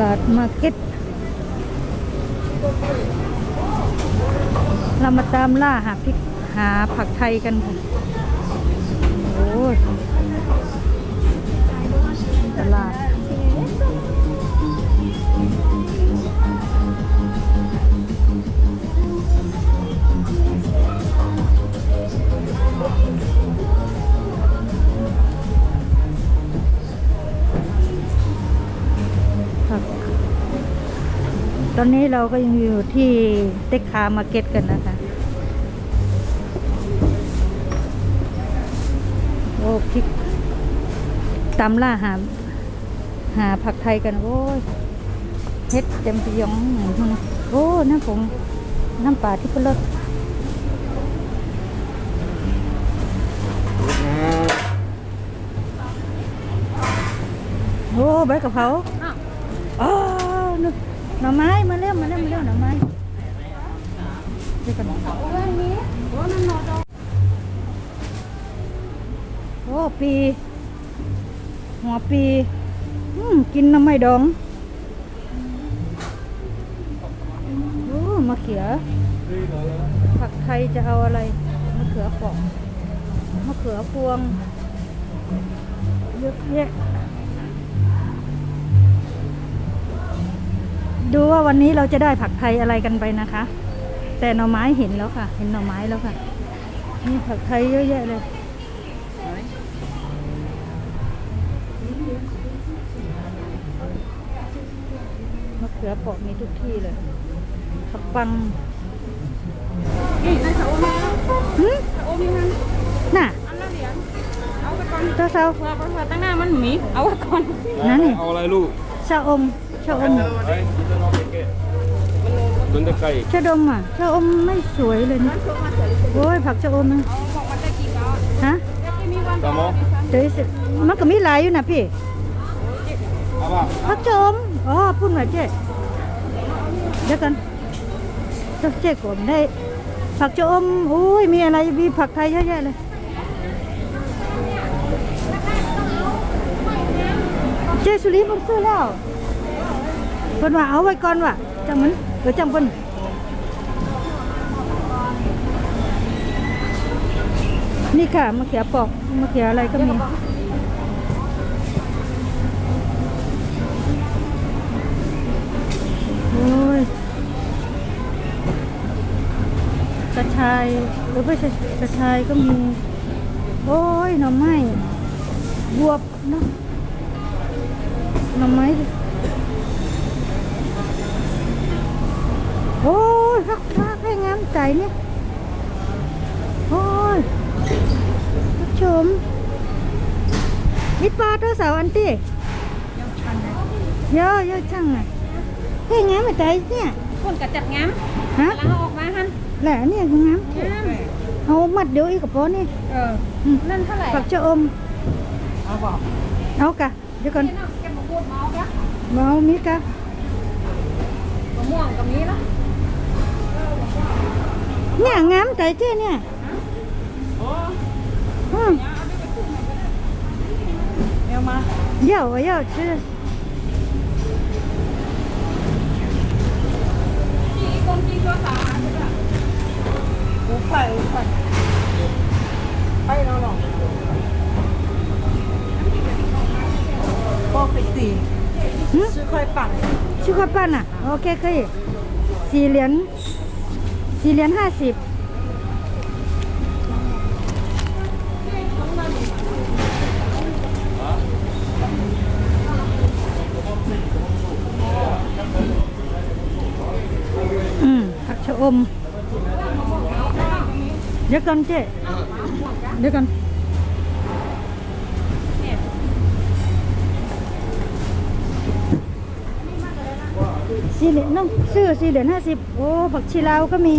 ลาดมาร์เก็ตเรามาตามล่าหาพริกหาผักไทยกันค่ะโอ้ตลาด ตอนนี้เราก็ยังอยู่ที่เต็กคามาร์เก็ตกันนะคะ โอ้พริกตามล่าหา หาผักไทยกัน โอ้ยเฮ็ดเต็มพยองหมูทั้งนั้นโอ้น้ำผงน้ำปลาที่เพิ่นลดโอ้ใบกะเพราอ๋อนึก หน่อไม้มาเร็วมมาเร็วมมาเร็วหน่อไม้เดี๋ยวก่อนโอ้ปี หัวปีอืมกินน้ำไม่ดองโอ้มะเขือผักไทยจะเอาอะไรมะเขือปอกมะเขือพวงเยอะแยะ ดูว่าวันนี้เราจะได้ผักไทยอะไรกันไปนะคะ แต่หน่อไม้เห็นแล้วค่ะ เห็นหน่อไม้แล้วค่ะนี่ผักไทยเยอะแยะเลยมะเขือเปอกมีทุกที่เลยผักปังนี่นั่นเขาเอามาหืมเขาเอามีมันน่ะอันละเหรียญเอาไปก่อนตัวเสาเผื่อเผื่อตั้งหน้ามันหมีเอาไว้ก่อนนั่นนี่เอาอะไรลูกชะอม ชะอมไอ้นจะไก่ชะดมอะชะอมไม่สวยเลยนะโอ้ยผักชะอมนะฮะเดี๋ยวสิมันก็มีหลายอยู่นะพี่ผักชะอมอ๋อพูดหน่อยเจ๊เดี๋ยวกันเจ๊ก่อนได้ ผักชะอมโอ้ยมีอะไรมีผักไทยเยอะแยะเลยเจสุรีผมซื้อแล้ว เพิ่นว่าเอาไว้ก่อนว่ะจังมันเออจังเพิ่นนี่ค่ะมะเขือปอกมะเขืออะไรก็มีโอ้ยกระชายหรือไม่ใช่กระชายก็มี โอ้ยหน่อไม้บวบเนาะหน่อไม้ งามใจเนี่ยโอ้ยผู้ชมมีปลาตัวสาวอันตี้เยอะเยอะจังอะให้งามใจเนี่ยคนกระจัดง้ำฮะแล้วเอาออ เนี่ยคืองาม ง้ เอามัดเดียวอีกกับพอนี่ ำเออ อืม นั่นเท่าไหร่ ผักชะอม เอาบอก เอากะ เดี๋ยวก่อน นี่เนาะแกมาพูดเมาส์กะ เอามีกะ มะม่วงกับนี้ละ เนี่ยงามใจเจ้เนี่ยอืม เดี๋ยวมา 要我要吃。 พี่อีกคนกินตัวสาวหาไปละอูไข่อูไข่ไปเราหรอกปกติ 嗯， ซื้อค่อยปั่น 去块半呐、OK 可以。สี่เหรียญ สี่เหรียญห้าสิบอืมผักชะอม เดี๋ยวก่อนเจ๊เดี๋ยวก่อน สี่เหรียญน้องซื้อสี่เหรียญห้าสิบโอ้ผักชีลาวก็มี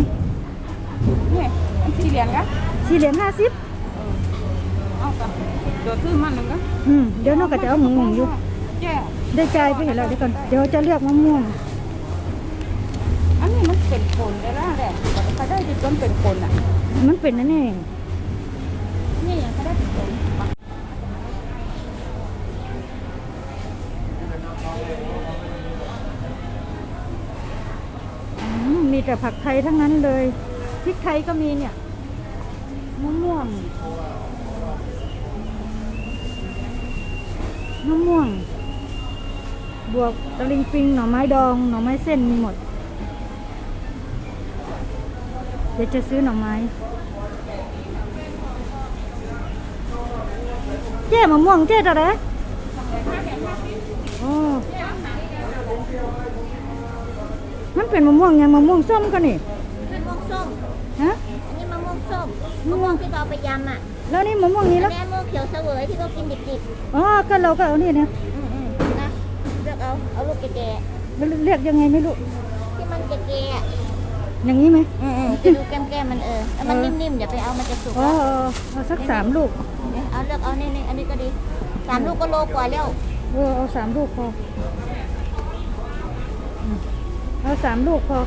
นี่อันสี่เหรียญกะสี่เหรียญห้าสิบเอากะเดี๋ยวซื้อมันหนึ่งกะอืมเดี๋ยวน้องก็จะเอาหมูหมูอยู่แย่ได้ใจายไปเห็นแล้วเดี๋ยวก่อนเดี๋ยวจะเลือกมะม่วงอันนี้มันเป็นคนได้แล้วแหละเขาได้ดิจนเป็นคนอะ มันเป็นนั่นเอง นี่ยังเขาได้เป็นคน แต่ผักไทยทั้งนั้นเลยพริกไทยก็มีเนี่ยมะม่วงมะม่วง บวกตะลิงปิงหน่อไม้ดองหน่อไม้เส้นมีหมด เดี๋ยวจะซื้อหน่อไม้เจ๊มะม่วงเจ๊อะไรโอ้ มันเป็นมะม่วงยังมะม่วงส้มก็นี่มะม่วงส้มฮะอันนี้มะม่วงส้มมะม่วงที่เราไปยำอะแล้วนี่มะม่วงนี้อัแล้วนนี้มะม่วงเขียวเสวยที่เรากินดิบอ๋อก็เราก็เอานี่นะๆอืมๆนะเลือกเอาเอาลูกแก่เรียกยังไงไม่รู้ๆที่มันแก่ๆอะอย่างนี้ไหม อืมๆจะดูแก้มๆมันเออแล้วมันนิ่มๆอย่าไปเอามันจะสุกอ๋อแล้ว เอาเอาสักสามลูกเนี่ยเอาเลือกเอานี่ๆอันนี้ก็ดีสามลูกก็โลกว่าแล้วเออเอาสามลูกพออืม เอาสามลูกพอ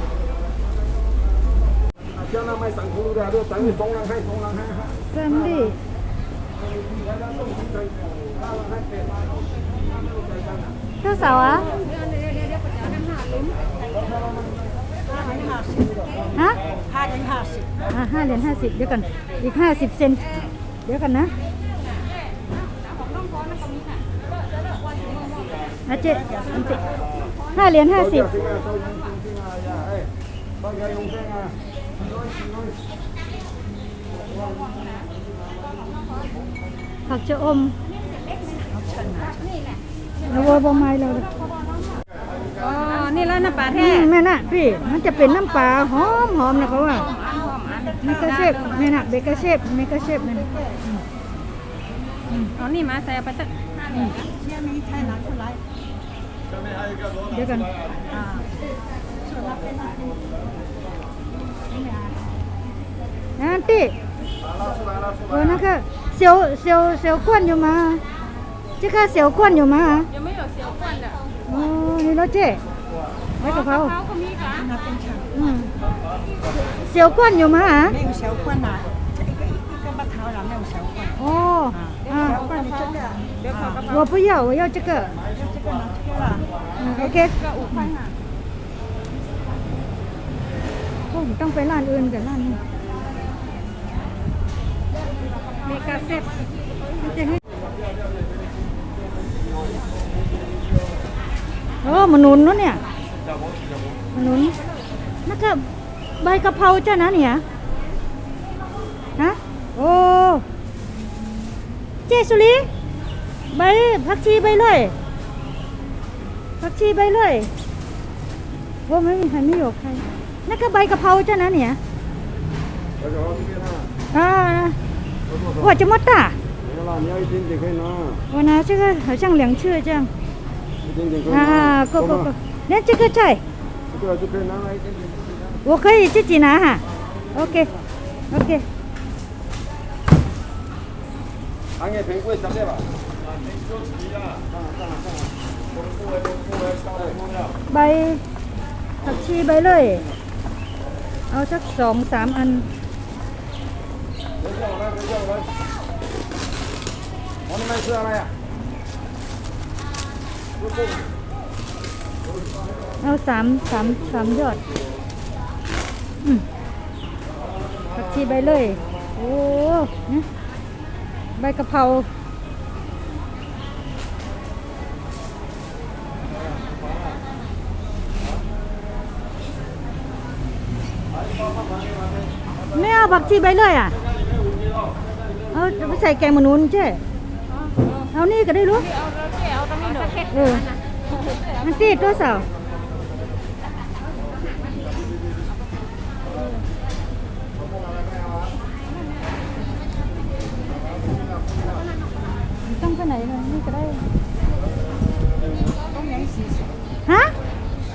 เจ้าหน้าไม่สั่งคุณดูแลด้วยสั่งสองลังให้สองลังให้ฮะเริ่มดิเจ้าสาวอะฮะห้าเหรียญห้าสิบอ่าห้าเหรียญห้าสิบเดี๋ยวก่อนอีกห้าสิบเซนเดี๋ยวกันนะ อาเจอันติห้าเหรียญห้าสิบผักชะอมเราวบอไม้เราเลยอ๋อ นี่แล้วน้ำปลาแท้แม่น่ะพี่ มันจะเป็นน้ำปลาหอมหอมนะเขาว่าเมกาเชฟแม่น่ะเบกาเชฟเมกาเชฟนั่นอ๋อ นี่มาใส่ไปสัก เชื่อไหใช่ร้านคนไร ดี๋ยวกันนั่นติ我那个小小小罐有吗？这个小罐有吗？ ยังไม่有เสียวควันอ่ะ 哦，你了解，买个 เขา 包。 ก็มีค่ะ 嗯，小罐有吗？没有小罐呐、这一个一个八头了，没有小罐。哦，啊，小罐你这个，เดี๋ยวขอกระเพรา 我不要，我要这个。这个拿这个了。 嗯，OK。กระอุควันค่ะผมต้องไปร้านอื่นกับร้านนี้เมกาเซฟมันจะให้โอ้มนุนเนาะเนี่ยมนุนแล้วก็ใบกะเพราจ้านะเนี่ยฮะโอ้เจสุรีใบผักชีใบเลย ผักชีใบเลยโอ้ไม่มีใครไม่อยู่ใครนั่นก็ใบกะเพราจ้านะเนี่ย 我就这边啊， อ่า 我多少？ ว่าจะมดตา 没有啦，你要一点点可以拿， วันนั้น这个好像两次这样一点点可以啊拿。，够够够吗？那这个菜这个就可以拿来一点点。我可以自己拿哈，OK OK，行业平贵三百吧。 ใบผักชีใบเลย เอาสักสองสามอันมันไม่คืออะไรอะเอาสามสามสามยอดผักชีใบเลย โอ้ใบกะเพราาผักชีไปเลยอะเออจะไปใส่แกงมะนุนเจ๊เอานี่ก็ได้รู้เออมันตีตัวสาวต้องไปไหนเลยนี่ก็ได้ต้องยังสี่สิบฮะ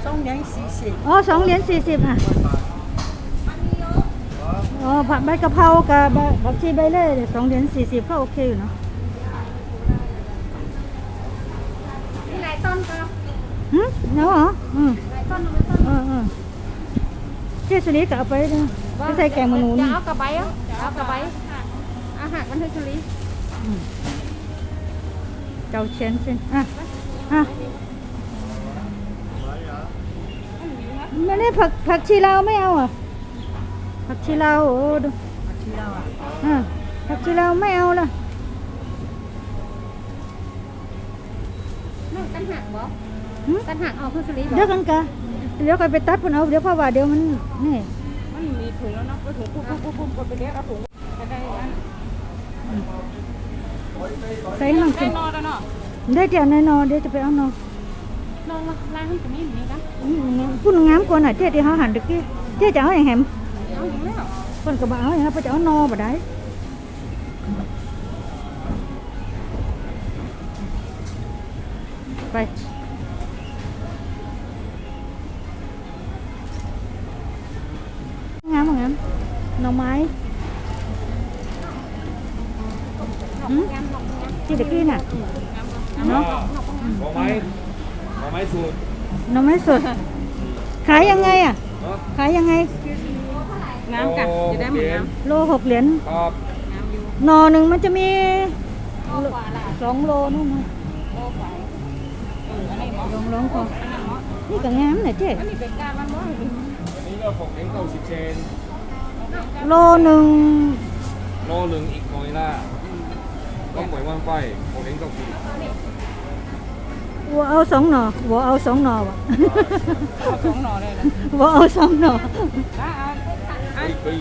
ต้องยญสี่สิบอ๋อสองเหรียญสี่สิบอะ อ๋อผักใบกะเพรากับใบผักชีใบเล่สองเหรียญสี่สิบก็โอเคอยู่เนาะนี่หลายต้นก็หืมเนาะเหรออืมหลายต้นหลายต้นเออเออเจ๊สุนีก็เอาไปเลยไปใส่แกงมะนุนจะเอากระใบอะจะเอากระใบอาหารมันเทชลีเจ้าเชนสิอะอะไม่ได้ผักผักชีลาวไม่เอาอะ ผักชีลาวโอ้ดูที่เราอะอ่าผักชีลาวไม่เอาละนั่งกันหักบ่หึกันหักเอาคือสลีบ่เดี๋ยวกันกะเดี๋ยวกันไปตัดพุ่นเอาเดี๋ยวเพราะว่าเดี๋ยวมันนี่มันมีถุงแล้วเนาะก็ถุงปุ๊บปุ๊บปุ๊บปุ๊บกดไปเรียกเอาถุงไปได้อันใส่ให้มันได้ขึ้นนอนแล้วเนาะได้เดี๋ยวในนอนเดี๋ยวจะไปเอานอนนอนล้างให้ตรงนี้อย่างนี้กันอืม เจ๊ที่เขาหันตะกี้เจ๊จะเอาอย่างแหมเอาอย่างนี้แล้วคนก็บ่เอาอย่างนั้นเพราะจะเอานอบ่ได้ไปงามบ่งามหน่อไม้หืมงามหนอกงามที่ตะกี้น่ะเนาะหน่อไม้หน่อไม้สูตรหน่อไม้สดขายยังไงอะเนาะขายยังไง งามกันจะได้เหมือนงามโลหกเหรียญครับงามอยู่หนอหนึ่งมันจะมีโลกว่าละสองโลนู่นนะโลกว่าเอออันนี้เหมาะลองลองพออันนั้นเหมาะนี่ก็งามน่ะเจ๊อันนี้เป็นการมันเหมาะอันนี้ก็หกเหรียญเก้าสิบเซนโลหนึ่งโลหนึ่งอีกหน่อยละต้องปล่อยว่างไฟหกเหรียญเก้าสิบวัวเอาสองหน่อวัวเอาสองหน่อวะเอาสองหน่อเลยนะวัวเอาสองหน่อแล้ว เอาอันปีปี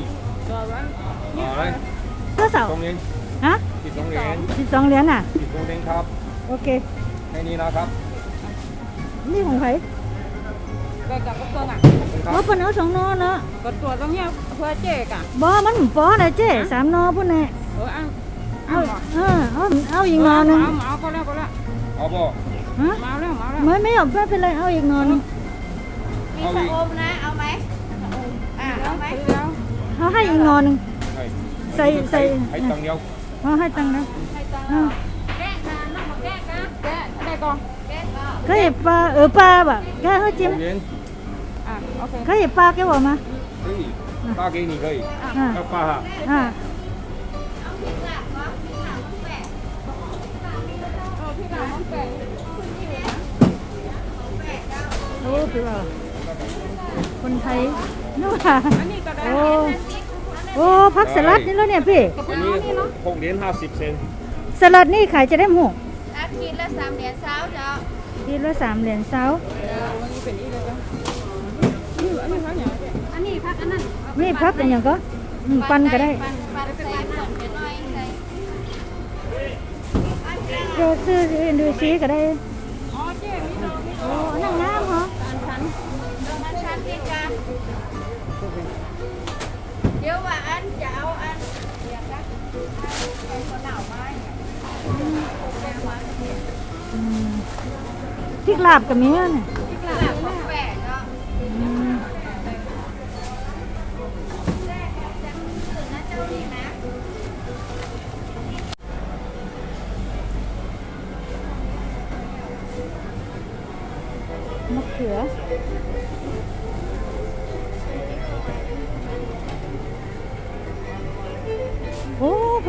ตัวนั้นหน่ออะไรก็เสาสองเหรียญฮะสิบสองเหรียญสิบสองเหรียญน่ะสิบสองเหรียญครับ โอเคแค่นี้นะครับ นี่ของใครได้กับตัวอะขอบคุณครัว่าบเพิ่นเอาสองหน่อเนาะกดตัวตรงเนี้ยเพื่อเจ๊กะบ่มันหมูปอน่ะเจ๊สามหน่อพุ่นน่ะเออเอาเอาเอาเออเอาเอาอีกหน่อหนึงเอาเอาก็แล้วก็แล้วเอาบ่ฮะมาแล้วมาแล้วไม่ไม่เอาไม่เป็นไรเอาอีกหน่อหนึงมีเอาชะอีกอมนะเอาไหมอะเอาไหมซื้อ แล้วเขาให้อีกหน่อหนึงให้ใส่ใส่ให้ตังค์เดียวเขาให้ตัง คนไทยนู่นค่ะโอ้โอ้พักสลัดนี่แล้วเนี่ยพี่หกเหรียญห้าสิบเซนสลัดนี่ขายจะได้หมูอาทิตย์ละสามเหรียญเช้าเจ้าทีละสามเหรียญเช้าอันนี้พักอันนั้นนี่พักอันอย่งก็ปันก็ได้เราซื้อดูซีก็ได้ ดี๋ยวว่าอันจะเอาอันเดี๋ยวนะเป็นคนเหล่าไม้เนี่ยอืมพริกลาบกับมีอะเนี่ยที่กลางของแปะเนาะอืมแรกจะตื่นนะเจ้านี่นะ มะเขือ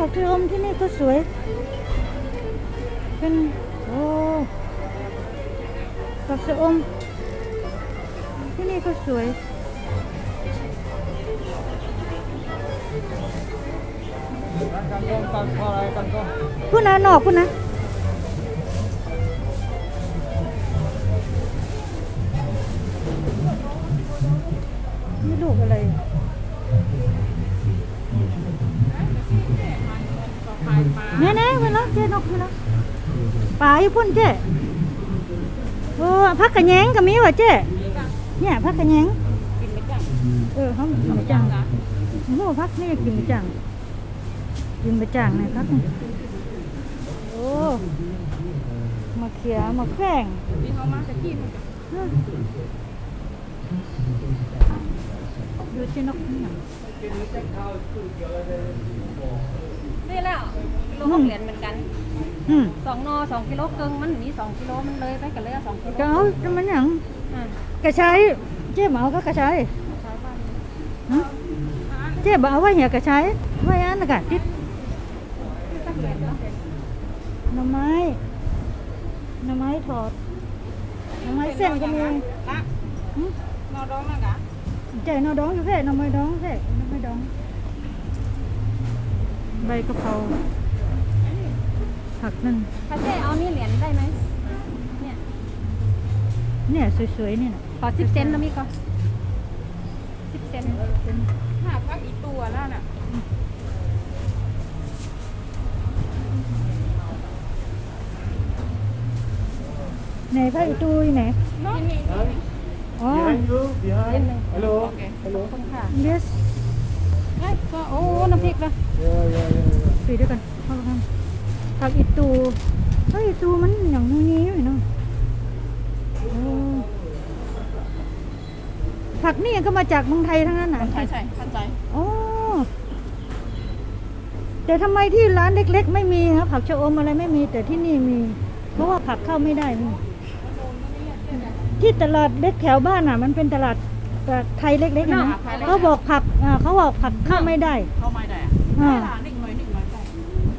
ผักชะอมที่นี่ก็สวย เป็น โอ้ผักชะอมที่นี่ก็สวยกันกงกันอะไรกันกงพูดนะหนอกพูดนะนี่ลูอะไรยปลา แน่แน่ๆมาแล้วเจ๊นกมาแล้วป่าอยู่พุ่นเจ๊โอ้พักกระแยงก็มีว่ะเจ๊เนี่ยพักกระแยงกินไม่จังเออเขากินไปจังโอ้โหพักนี่กินไปจังกินไปจังเนี่ยพักนี่โอ้มะเขือมะแขวงนี่เขามาจะกินดูเจ๊นกนี่น่ะนี่แล้วโลหกเหรียญเหมือนกันอืมสองนอสองกิโลครึ่งมันนี่สองกิโลมันเลยไปกันเลยอะสองกิโลก็เอาจะมันหยังอะกระชายเจ๊เหมาก็กระชายใช้บ้านฮะเจ๊บอกเอาไว้เหี่ยกระชายไว้อันนั้นกะติดสักเหรียญเนาะหน่อไม้หน่อไม้ทอดหน่อไม้เส้นก็มีละหึนอร้องนะกะใจนอดองอยู่แค่นอไม่ดองแค่นอไม่ดอง ใบกะเพราผักนั่นพระเจ้เอานี่เหรียญได้ไหมเนี่ยเนี่ยสวยๆนี่นะขอสิบเซนต์นะมีก็สิบเซนต์หาพักอีกตัวแล้วน่ะไหนพระอีตูอยู่ไหนที่นี่อ๋อ you behind hello โอเค hello ขอบคุณค่ะ yes เอ้ย ก็โอ้ น้ำพริกนะ yeah yeah yeah ปีด้วยกันเข้ากันผักอีตูเฮ้ยอีตูมันอย่างนี้อยู่เนาะโอ้ผักนี่ก็มาจากเมืองไทยทั้งนั้นน่ะใช่ใช่เข้าใจ โอ้แต่ทำไมที่ร้านเล็ก ๆ ไม่มีครับผักชะอมอะไรไม่มี แต่ที่นี่มี เพราะว่าผักเข้าไม่ได้นี่ที่ตลาดเล็กแถวบ้านอะ มันเป็นตลาด ตลาดไทยเล็กๆนะเขาบอกผักอ่าเขาบอกผักเข้าไม่ได้ เข้าไม่ได้อะอ่าหานิดหน่อยนิดหน่อยก็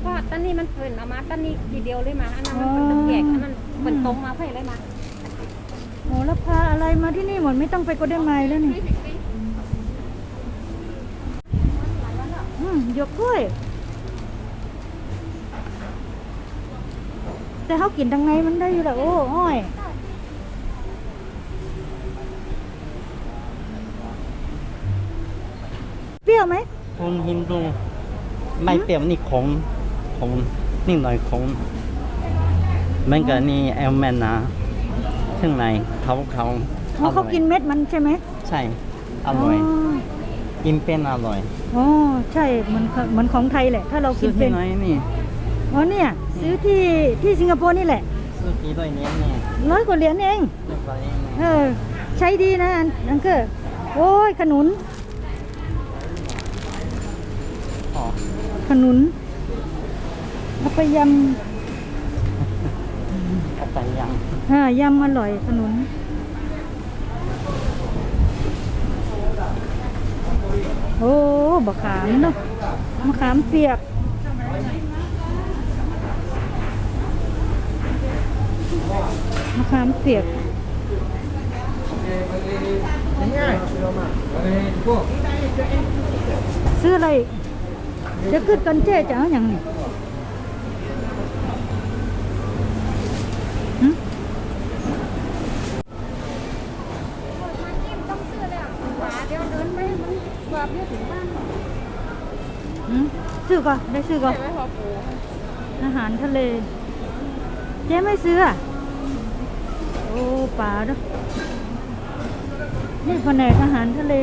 เพราะตั้นนี้มันเพิ่นเอามาตั้นนี้ทีเดียวเลยมาอันนั้นมันเป็นแยกอันนั้นเพิ่นต้มมาเพื่อเลยมาโหแล้วพาอะไรมาที่นี่หมดไม่ต้องไปโกลเด้นไมล์แล้วนี่อืมหยกกล้วยแต่เขากินทางในมันได้อยู่แล้วโอ้อ้อย เป รี้ยวไหมคนฮินดูไม่เปรี้ยวนี่ขมขมนิดหน่อยขมเหมันก็นี่แอลแมนนะข้างในเขาเขาอ๋อเขากินเม็ดมันใช่ไหมใช่อร่อยกินเป็นอร่อยอ๋อใช่เหมือนเหมือนของไทยแหละ ถ้าเรากิซื้อนเป็ที่นไหนนี่อ๋อเนี่ย ซื้อที่ที่สิงคโปร์นี่แหละซื้อกี่ด้วยเนี้ยนี่ร้อยกว่าเหรียญเองเรียบร้อยนี่เออใช้ดีนะอันอังเกอร์โอ้ยขนุน อ๋อขนุนเอาไปยเอาไปยังำอ่ายำอร่อยขนุน โอ้บะขามเนาะมะขามเปียก มะขามเปียกซื้ออะไรอีก เดี๋ยวขึ้นกันเจ๊จะเอาอย่างนี้ซื้อก่อนได้ซื้อก่อนอปูอาหารทะเลเจ๊ไม่ซื้ออะโอ้ป่าเนาะนี่แผนกอาหารทะเล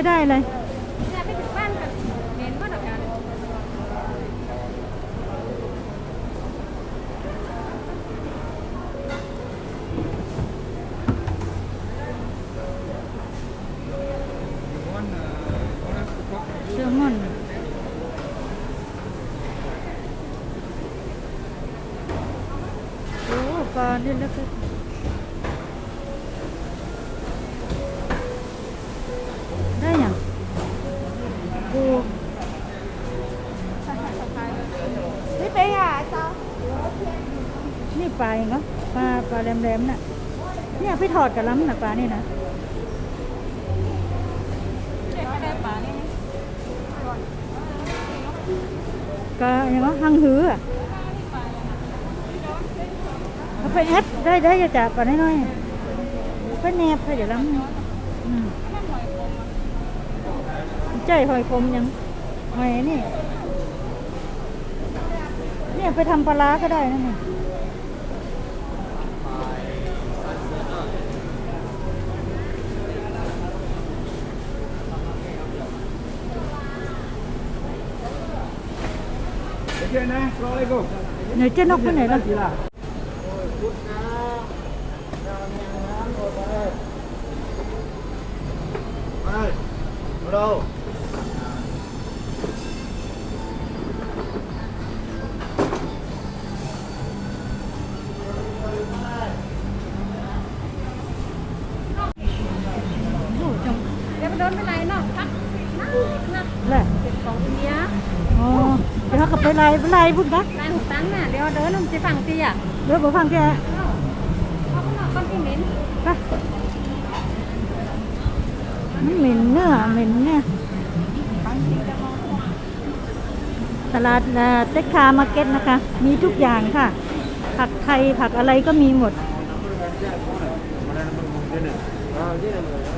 จ๊ได้เลยเนี่ยไปถึงบ้านกันเห็นว่าดอกกันเซลมอนโอ้ปลาเนี่ยเล็กๆได้ยังโอ้ นี่ไปหาเจ้า นี่ปลาเองเหรอปลาปลา แหลมๆน่ะ เนี่ยไปถอดกับล้ำน่ะปลานี่นะเด็กไม่ได้ปลานี่ก็ยังว่าหังหืออะเอาไปแอปได้ได้จะจับก่อนน้อยๆไปแนบไปเดี๋ยวล้ำอืมใจหอยคมยังหอยนี่ เนี่ยไปทำปลาร้าก็ได้นั่นนี่โอเคนะรอเลยกูไหนเจ๊นกไปไหนล่ะ ไปเรา โนัก แหละ เป็นของอินเดีย อ๋อเดี๋ยวเขากลับไปไล่ไปไล่พุ่นนะลายหูตังน่ะเดี๋ยวเดินลงจะฟังตีอะเดี๋ยวบอกฟังแกเขาก็มาก้อนที่เหม็นไปมันเหม็นเนื้อเหม็นเนี่ยตลาดเอ่อเต็กคามาร์เก็ตนะคะ มีทุกอย่างค่ะ ผักไทยผักอะไรก็มีหมด Ah, tiene.